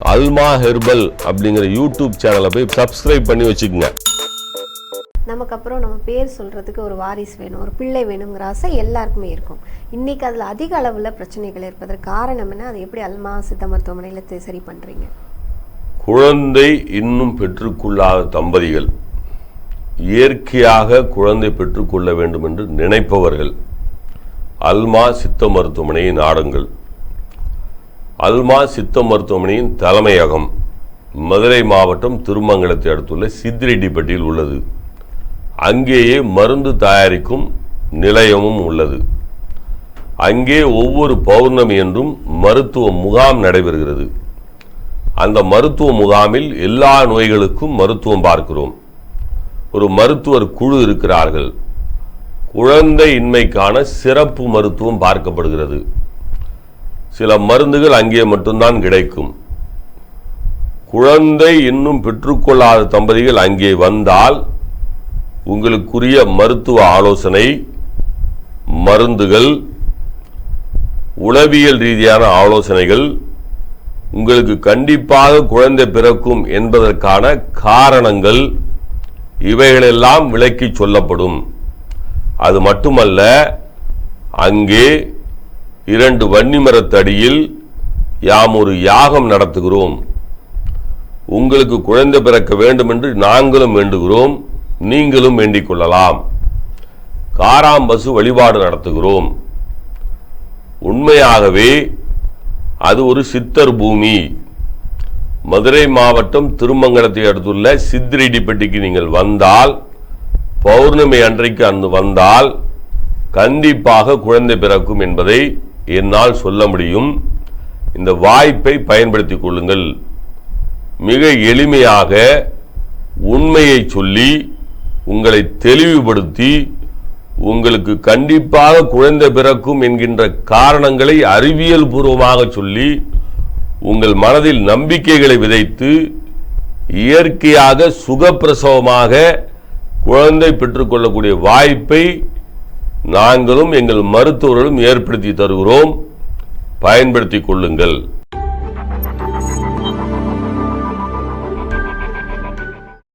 அல்மா herbal அப்படிங்கிற YouTube சேனலை போய் சப்ஸ்கிரைப் பண்ணி வச்சுக்கோங்க. நமக்கு அப்புறம் நம்ம பேர் சொல்கிறதுக்கு ஒரு வாரிசு வேணும் ஒரு பிள்ளை வேணுங்கிற ஆசை எல்லாருக்குமே இருக்கும். இன்றைக்கி அதில் அதிக அளவில் பிரச்சனைகள் இருப்பதற்கு காரணம் என்ன? அதை எப்படி அல்மா சித்த மருத்துவமனையில் சரி பண்ணுறீங்க குழந்தை இன்னும் பெற்றுக்கொள்ளாத தம்பதிகள் இயற்கையாக குழந்தை பெற்றுக்கொள்ள வேண்டும் என்று நினைப்பவர்கள் அல்மா சித்த மருத்துவமனையை நாடுங்கள் அல்மா சித்த மருத்துவமனையின் தலைமையகம் மதுரை மாவட்டம் திருமங்கலத்தை அடுத்துள்ள சித்திரெட்டிப்பட்டியில் உள்ளது. அங்கேயே மருந்து தயாரிக்கும் நிலையமும் உள்ளது. அங்கே ஒவ்வொரு பௌர்ணமி என்றும் மருத்துவ முகாம் நடைபெறுகிறது. அந்த மருத்துவ முகாமில் எல்லா நோய்களுக்கும் மருத்துவம் பார்க்கிறோம். ஒரு மருத்துவர் குழு இருக்கிறார்கள். குழந்தை இன்மைக்கான சிறப்பு மருத்துவம் பார்க்கப்படுகிறது. சில மருந்துகள் அங்கே மட்டும்தான் கிடைக்கும். குழந்தை இன்னும் பெற்றுக்கொள்ளாத தம்பதிகள் அங்கே வந்தால் உங்களுக்குரிய மருத்துவ ஆலோசனை மருந்துகள் உளவியல் ரீதியான ஆலோசனைகள் உங்களுக்கு கண்டிப்பாக குழந்தை பிறக்கும் என்பதற்கான காரணங்கள் இவைகளெல்லாம் விளக்கி சொல்லப்படும். அது மட்டுமல்ல அங்கே இரண்டு வன்னிமரத்தடியில் யாம் ஒரு யாகம் நடத்துகிறோம். உங்களுக்கு குழந்தை பிறக்க வேண்டும் என்று நாங்களும் வேண்டுகிறோம். நீங்களும் வேண்டிக் கொள்ளலாம். காராம்பசு வழிபாடு நடத்துகிறோம். உண்மையாகவே அது ஒரு சித்தர் பூமி. மதுரை மாவட்டம் திருமங்கலத்தை அடுத்துள்ள சித்திரிடிப்பட்டிக்கு நீங்கள் வந்தால் பௌர்ணமி அன்றைக்கு அன்று வந்தால் கண்டிப்பாக குழந்தை பிறக்கும் என்பதை என்னால் சொல்ல முடியும். இந்த வாய்ப்பை பயன்படுத்தி கொள்ளுங்கள். மிக எளிமையாக உண்மையை சொல்லி உங்களை தெளிவுபடுத்தி உங்களுக்கு கண்டிப்பாக குழந்தை பிறக்கும் என்கின்ற காரணங்களை அறிவியல் பூர்வமாக சொல்லி உங்கள் மனதில் நம்பிக்கைகளை விதைத்து இயற்கையாக சுகப்பிரசவமாக குழந்தை பெற்றுக்கொள்ளக்கூடிய வாய்ப்பை நாங்களும் எங்கள் மருத்துவர்களும் ஏற்படுத்தி தருகிறோம். பயன்படுத்தி கொள்ளுங்கள்.